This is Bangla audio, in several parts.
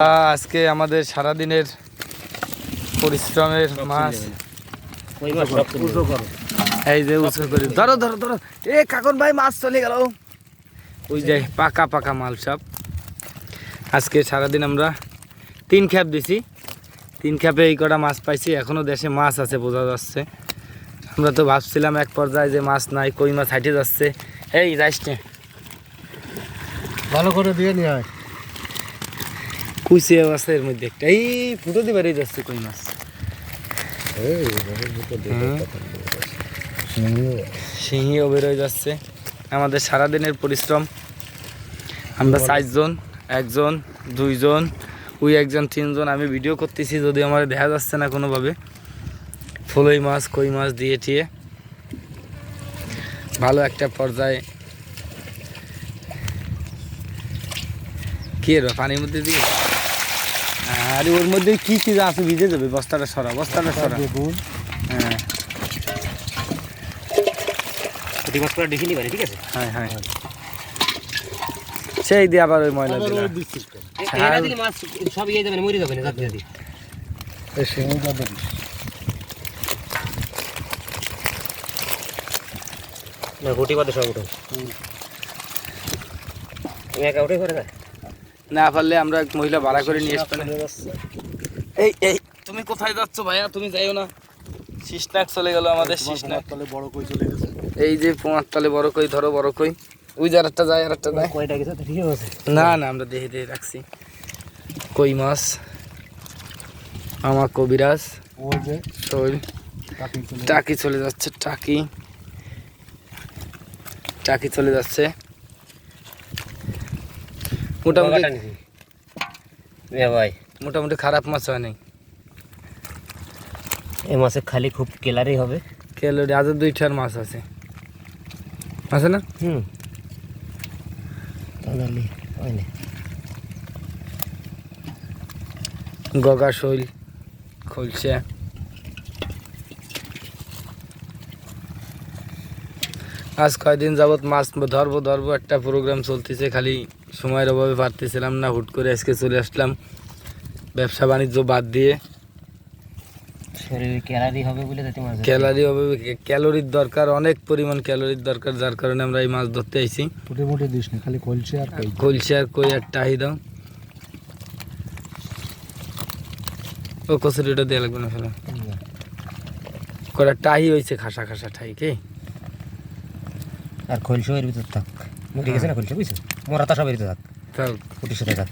আজকে আমাদের সারাদিনের পরিশ্রমের মাছ। এই যে উঁচু করি। ধরো ধরো ধরো। এ কাকন ভাই মাছ চলে গেল। ওই যে পাকা পাকা মাল সব। আজকে সারাদিন আমরা তিন খ্যাপ দিছি। তিন খ্যাপে এই কটা মাছ পাইছি। এখনও দেশে মাছ আছে বোঝা যাচ্ছে। আমরা তো ভাবছিলাম এক পর্যায়ে যে মাছ নাই কই মাছ হাইটে যাচ্ছে। এই যাইস ভালো করে দিয়ে নিয়ে হয় আছে এর মধ্যে একটা। এই ফুটো দিয়ে বেরিয়ে যাচ্ছে কই মাছ? শিঙিও বেরোয় যাচ্ছে। আমাদের সারাদিনের পরিশ্রম। আমরা চারজন একজন দুইজন ওই একজন তিনজন আমি ভিডিও করতেছি যদি আমার দেখা যাচ্ছে না কোনোভাবে। ফলই মাছ কই মাছ দিয়ে টিয়ে। ভালো একটা পর্যায়ে। কি এর পানির মধ্যে দিয়ে? আরে ওর মধ্যে কি কি আছে ভিজে যাবে বস্তাটা সরা বস্তাটা সরা। হ্যাঁ। দেখিনি পারে ঠিক আছে? হ্যাঁ হ্যাঁ। সেই দিয়ে আবার ওই ময়লা দিলা। মাছ সব ইয়ে যাবে না মরে যাবে না জাতি জাতি। না গুটি বাদে সব উঠো একা উঠে করে যায় না পারলে আমরা এক মহিলা ভাড়া করে নিয়ে আসবে এই এই তুমি কোথায় যাচ্ছ ভাইয়া? তুমি যাইও না। শিশনাক চলে গেল আমাদের শিশনাক তলে বড় কই চলে গেছে? এই যে পোঙার তলে বড় কই ধরো বড় কই। ওই যে আরেকটা যায় আরেকটা যায়। কয়টা গেছে ঠিক আছে না না আমরা দেখে দেখে রাখছি। কই মাছ? আমার কবিরাজ। ওই যে শৈল টাকি চলে যাচ্ছে টাকি। টাকি চলে যাচ্ছে। মোটামুটি ভাই। মোটামুটি খারাপ মাছ হয় নাই। এই মাছে খালি খুব কেলারি হবে। কেলোরি আজ দুইটার মাছ আছে। আছে না? হুম। গগা শৈল খলছে আজ কয়দিন যাবত মাছ ধরবো ধরবো একটা প্রোগ্রাম চলতেছে খালি। সময়ের অভাবে পারতেছিলাম না হুট করে আজকে চলে আসলাম। ব্যবসা বাণিজ্য বাদ দিয়ে। ক্যালারি হবে বলে ক্যালারি ক্যালোরির দরকার অনেক পরিমাণ ক্যালোরির দরকার যার কারণে আমরা এই মাছ ধরতে আইছি। ফুটে দিস না খালি কলছে আর কলসি আর কই আর টাহি দাও। ও কচুরিটা দেওয়া লাগবে না ফেলে। কটা টাহি হয়েছে খাসা খাসা ঠাই কে? আর খলছে এর ভিতর থাক। মুটি গেছে না খলছে বুঝছ? মোরা থাক থাক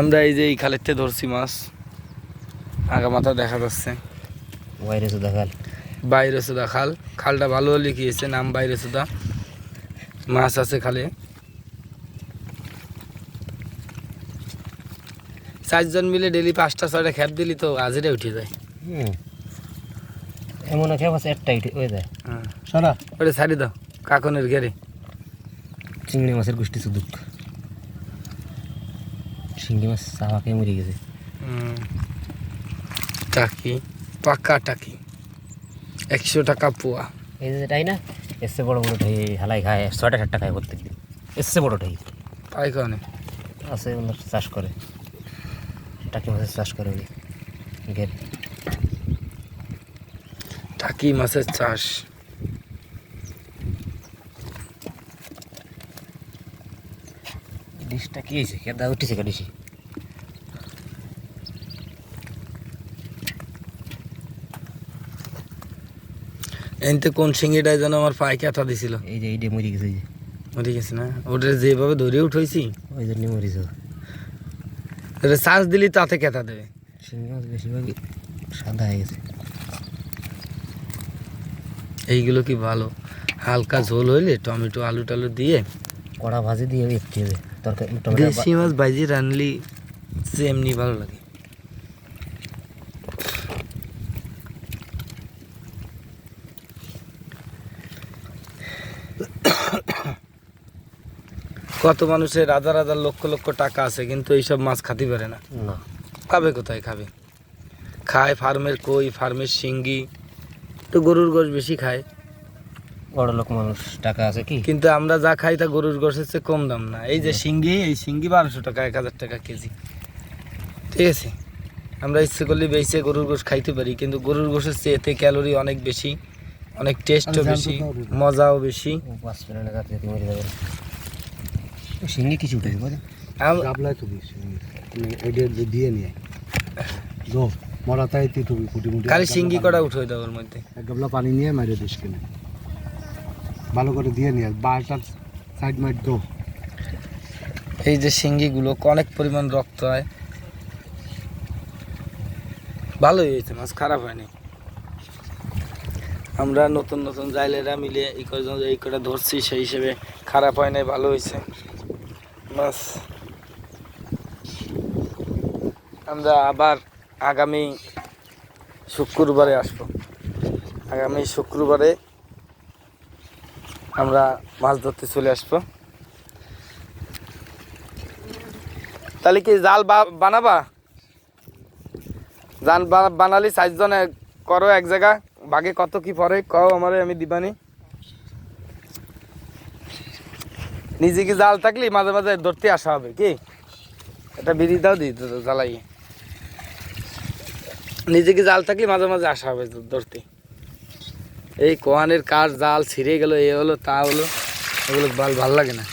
আমরা এই যে এই খালেতে ধরছি মাছ। আগা মাথা দেখা যাচ্ছে। বাইরে তো দেখাল। বাইরে সুদা খাল খালটা ভালো লিখিয়েছে নাম বাইরে সুদা মাছ আছে খালে। চারজন মিলে ডেলি পাঁচটা ছয়টা খ্যাপ দিলি তো আজরে উঠে যায়। হুম। এমন আছে বাস একটাই হয়ে। যায় সারা। ওটা ছাড়ি দাও কাকনের ঘেরে। চিংড়ি মাছের গোষ্ঠী সুদুক চিংড়ি মাছ চাওয়াকে মরে গেছে। টাকি পাকা টাকি। একশো টাকা পোয়া। এই যে এটাই না এসে বড় বড় ঢাই হালাই খায় ছয়টা সাতটা খায় প্রত্যেক দিন এসে বড় ঢাই। পাই কনে? আছে ওনার চাষ করে। টাকি মাছের চাষ করে উনি। গেট টাকি মাছের চাষ? ডিশটা কি হয়েছে? কেদা উঠেছে কে এনতে কোন সিঙ্গিটায় যেন আমার পায়ে ক্যাথা দিছিল। এই যে এইটা মরে গেছে মরে গেছে না? ওটা যেভাবে ধরে উঠেছি। ওই জন্য মরিছে ওটা চার্জ দিলি তাতে ক্যাথা দেবে। শিঙি মাছ বেশিরভাগই সাদা হয়ে গেছে। এইগুলো কি ভালো? হালকা ঝোল হইলে টমেটো আলু টালু দিয়ে কড়া ভাজি দিয়ে একটি হবে। তরকারি দেশি মাছ ভাজি রানলি এমনি ভালো লাগে। কত মানুষের হাজার হাজার লক্ষ লক্ষ টাকা আছে কিন্তু এইসব মাছ খাতে পারে না। না। খাবে কোথায়? খাবে। খায় ফার্মের কই? ফার্মের শিঙ্গি। তো গরুর গোশ বেশি খায়। বড় লোক মানুষ টাকা আছে কি? কিন্তু আমরা যা খাই তা গরুর গোশের চেয়ে কম দাম না। এই যে শিঙ্গি এই শিঙ্গি বারোশো টাকা এক হাজার টাকা কেজি। ঠিক আছে? আমরা ইচ্ছে করলে বেঁচে গরুর গোশ খাইতে পারি কিন্তু গরুর গোশের চেয়ে এতে ক্যালোরি অনেক বেশি অনেক টেস্টও বেশি মজাও বেশি। সিঙ্গি কিছু তো দিস দিয়ে নিয়ে। দো মরা তাই তুই তুমি কুটি মুটি খালি শিঙ্গি কটা উঠে দাও ওর মধ্যে? এক গাবলা পানি নিয়ে মারে দিস কিনে। ভালো করে দিয়ে নিয়ে বারোটার সাইড মাইট দো। এই যে শিঙ্গিগুলো অনেক পরিমাণ রক্ত হয়। ভালোই হয়েছে মাছ খারাপ হয়নি। আমরা নতুন নতুন জাইলেরা মিলে এই কজন এই করে ধরছি সেই হিসেবে খারাপ হয় নাই ভালো হয়েছে। মাছ। আমরা আবার আগামী শুক্রবারে আসব। আগামী শুক্রবারে আমরা মাছ ধরতে চলে আসব। তাহলে কি জাল বানাবা? জাল বানালি চারজনে করো এক জায়গা বাঘে কত কি পরে কও আমারে, আমি দিবানি। নিজে কি জাল থাকলি মাঝে মাঝে ধরতে আসা হবে কি? এটা বিড়ি দাও দিই জ্বালাই নিজে কি জাল থাকলে মাঝে মাঝে আসা হবে ধরতে এই কোহানের কার জাল ছিঁড়ে গেল এ হলো তা হলো এগুলো ভালো ভালো লাগে না।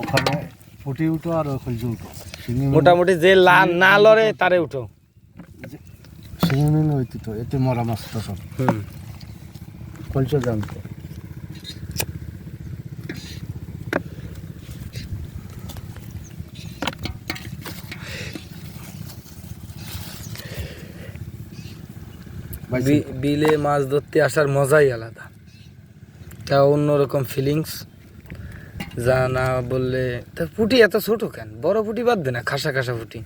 ওখানে ফুটি উঠো আর ওখানে উঠো। মোটামুটি যে লা না লড়ে তারে উঠো। শিঙি মিন হইতে তো এতে মরা মাছ তো সব। হুম। কলচে জানতো বিলে মাছ ধরতে আসার মজাই আলাদা। তা অন্যরকম ফিলিংস যা না বললে তা পুটি এত ছোট কেন? বড় পুটি বাদ দে না খাসা খাসা পুটি।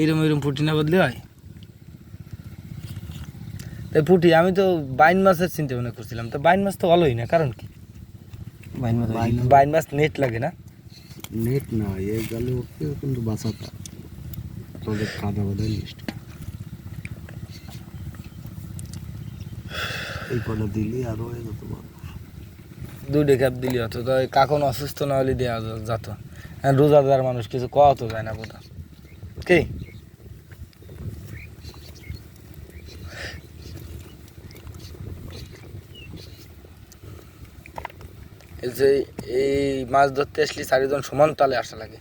এরম এরম পুটি না বদলে হয়? তাই পুটি আমি তো বাইন মাছের চিন্তা ভাবনা করছিলাম। তো বাইন মাছ তো ভালোই না কারণ কি? বাইন মাছ নেট লাগে না? নেট না এই জালে উঠতে কিন্তু বাঁচাতা। তোদের কাদা বাদা লিস্ট এই কটা দিলি আরও হয়ে যেত। দুইটা ক্যাপ দিলি হতো তো কাকন অসুস্থ না হলে দেওয়া যেত। রোজাদার মানুষ কিছু কওয়া তো যায় না বোধ কি? এই যে এই মাছ ধরতে আসলে চারিজন সমান তালে আসা লাগে।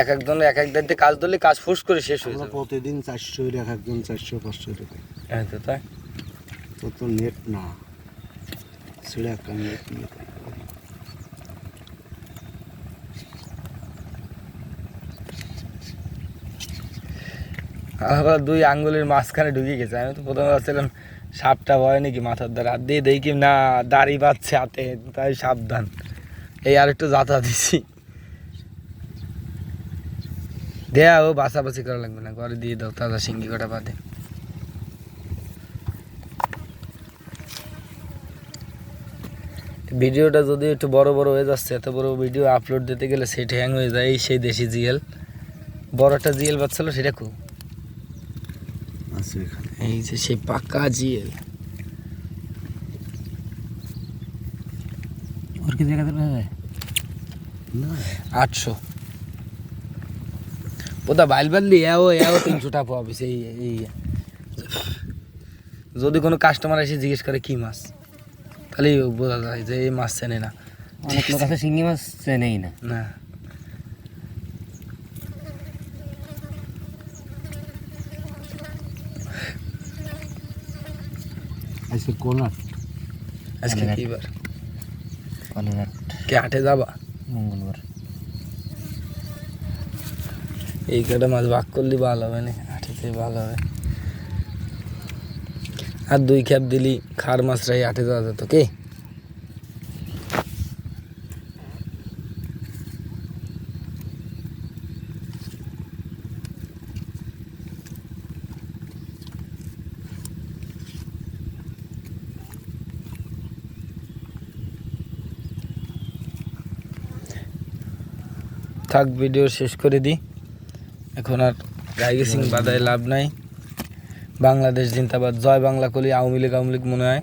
এক একজন এক এক দায়িত্বে কাজ ধরলে কাজ ফুস করে শেষ হয়ে যাবে। প্রতিদিন চারশো এক একজন চারশো পাঁচশো টাকা হ্যাঁ তো তাই। তো নেট না। ছেড়ে একটা নেট নিয়ে আবার দুই আঙ্গুলের মাঝখানে ঢুকে গেছে। আমি তো প্রথমে ভাবছিলাম, সাপটা ভয় নাকি মাথার দ্বারা? হাত দিয়ে দেখি, না, দাড়ি বাচ্ছে হাতে, তাই সাবধান। এই আর একটু যাতা দিছি। দেয়া ও বাছাবাছি করা লাগবে না, ঘরে দিয়ে দাও, তাজা সিঙ্গি কটা বাদে। ভিডিওটা যদি একটু বড় বড় হয়ে যাচ্ছে এত বড় ভিডিও আপলোড দিতে গেলে সেটা হ্যাং হয়ে যায় এই সেই দেশি জিএল। বড় একটা জিএল বাচ্চালো সেটা খুব এই যে সেই পাকা জিএল। ওর কি আটশো। ওটা বাইল এও এও তিনশো টাকা পাবে সেই এই যদি কোনো কাস্টমার এসে জিজ্ঞেস করে কি মাছ? তাহলে বোঝা যায় যে এই মাছ চেনে না অনেক লোক আছে শিঙ্গি মাছ চেনেই না না আজকে কোন আট আজকে কালীঘাট। কি বার কালীঘাট কে হাটে যাবা মঙ্গলবার এই কটা মাছ ভাগ করলে ভালো হবে না হাটেতে ভালো হবে আর দুই খ্যাপ দিলি খার মাছটাই হাটে যাওয়া যেত, কি? থাক ভিডিও শেষ করে দিই এখন আর গাইগে সিং বাদায় লাভ নাই। বাংলাদেশ জিন্দাবাদ। জয় বাংলা কলি, আওয়ামী লীগ আওয়ামী লীগ মনে হয়।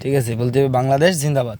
ঠিক আছে, বলতে হবে বাংলাদেশ জিন্দাবাদ।